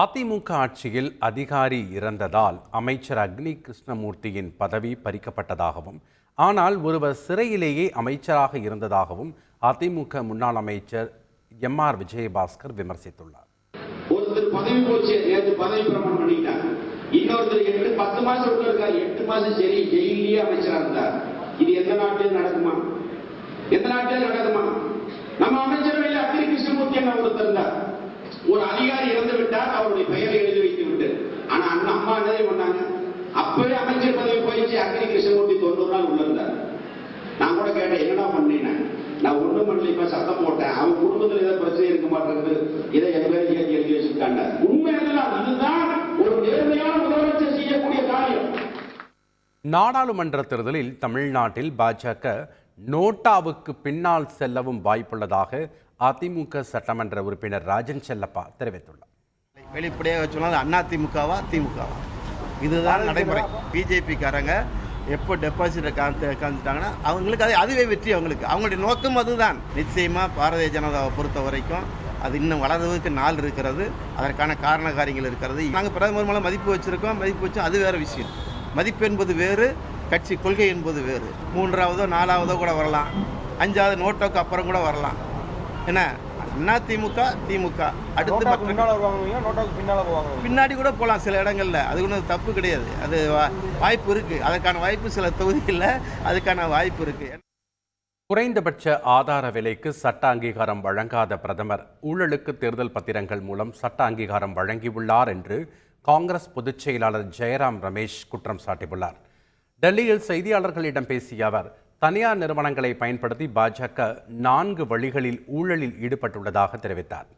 அதிமுக ஆட்சியில் அதிகாரி இறந்ததால் அமைச்சர் அக்னி கிருஷ்ணமூர்த்தியின் பதவி பறிக்கப்பட்டதாகவும் ஆனால் ஒருவர் சிறையிலேயே அமைச்சராக இருந்ததாகவும் அதிமுக முன்னாள் அமைச்சர் எம் ஆர் விஜயபாஸ்கர் விமர்சித்துள்ளார். ஒருத்தர் பதவி போச்சு நேற்று பதவி பிரமாணம் பண்ணிட்டார். இன்னொருத்தர் எட்டு பத்து மாசம் இருக்கார் எட்டு மாசம் சரி ஜெயிலே அமைச்சரா இருந்தார். இது எந்த நாட்டிலும் நடக்குமா? எந்த நாட்டிலும் நடக்குமா? நம்ம அமைச்சரவையில் அக்னி கிருஷ்ணமூர்த்தி என்ன ஒருத்தர் இருந்தார். ஒரு அதிகாரி இறந்து விட்டார் அவருடைய பெயரை எழுதி வைத்து விட்டு ஆனா அண்ணன் அம்மா என்னதே பண்ணாங்க அப்பவே அமைச்சர் பதவி போயிடுச்சு அக்னி கிருஷ்ணமூர்த்தி தொண்ணூறு நாள் உள்ள இருந்தார். நான் கூட கேட்டேன் என்னடா பண்ணினேன் நான் ஒண்ணும் பண்ணலைப்பா சத்தம் போட்டேன். அவன் குடும்பத்தில் ஏதோ பிரச்சனை இருக்க மாட்டேங்குது. இதை என் பேர் கேட்டு எழுதி வச்சிருக்காங்க உண்மை அதுதான் ஒரு நேர்மையான முதலமைச்சர் செய்யக்கூடிய காரியம். நாடாளுமன்ற தேர்தலில் தமிழ்நாட்டில் பாஜக நோட்டாவுக்கு பின்னால் செல்லவும் வாய்ப்புள்ளதாக அதிமுக சட்டமன்ற உறுப்பினர் ராஜன் செல்லப்பா தெரிவித்துள்ளார். வெளிப்படையாக சொன்னால் அண்ணா திமுகவா திமுகவா? இதுதான் நடைமுறை. பிஜேபிக்காரங்க எப்போ டெபாசிட்டை காந்து காந்துட்டாங்கன்னா அவங்களுக்கு அது அதுவே வெற்றி அவங்களுக்கு. அவங்களுடைய நோக்கம் அதுதான். நிச்சயமாக பாரதிய ஜனதாவை பொறுத்த வரைக்கும் அது இன்னும் வளர்வதற்கு நாள் இருக்கிறது. அதற்கான காரண காரியங்கள் இருக்கிறது. நாங்கள் பிரதமர் மூலம் மதிப்பு வச்சுருக்கோம். மதிப்பு வச்சோம் அது வேறு விஷயம். மதிப்பு என்பது வேறு கட்சி கொள்கை என்பது வேறு. மூன்றாவதோ நாலாவதோ கூட வரலாம். அஞ்சாவது நோட்டோக்கு அப்புறம் கூட வரலாம். என்ன? அண்ணா திமுக திமுக. அடுத்து நோட்டாவுக்கு பின்னால போவாங்க பின்னாடி கூட போகலாம் சில இடங்கள்ல. அது ஒன்றும் தப்பு கிடையாது. அது வா- வாய்ப்பு இருக்கு. அதற்கான வாய்ப்பு சில தொகுதிகளில் அதுக்கான வாய்ப்பு இருக்கு. குறைந்தபட்ச ஆதார விலைக்கு சட்ட அங்கீகாரம் வழங்காத பிரதமர் ஊழலுக்கு தேர்தல் பத்திரங்கள் மூலம் சட்ட அங்கீகாரம் வழங்கியுள்ளார் என்று காங்கிரஸ் பொதுச் செயலாளர் ஜெயராம் ரமேஷ் குற்றம் சாட்டியுள்ளார். டெல்லியில் செய்தியாளர்களிடம் பேசிய அவர் தனியார் நிறுவனங்களை பயன்படுத்தி பாஜக நான்கு வழிகளில் ஊழலில் ஈடுபட்டுள்ளதாக தெரிவித்தார்.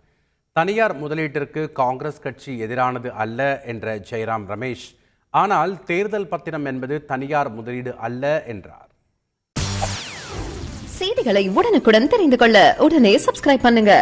தனியார் முதலீட்டிற்கு காங்கிரஸ் கட்சி எதிரானது அல்ல என்ற ஜெயராம் ரமேஷ் ஆனால் தேர்தல் பத்திரம் என்பது தனியார் முதலீடு அல்ல என்றார். செய்திகளை உடனுக்குடன் தெரிந்து கொள்ள உடனே சப்ஸ்கிரைப் பண்ணுங்க.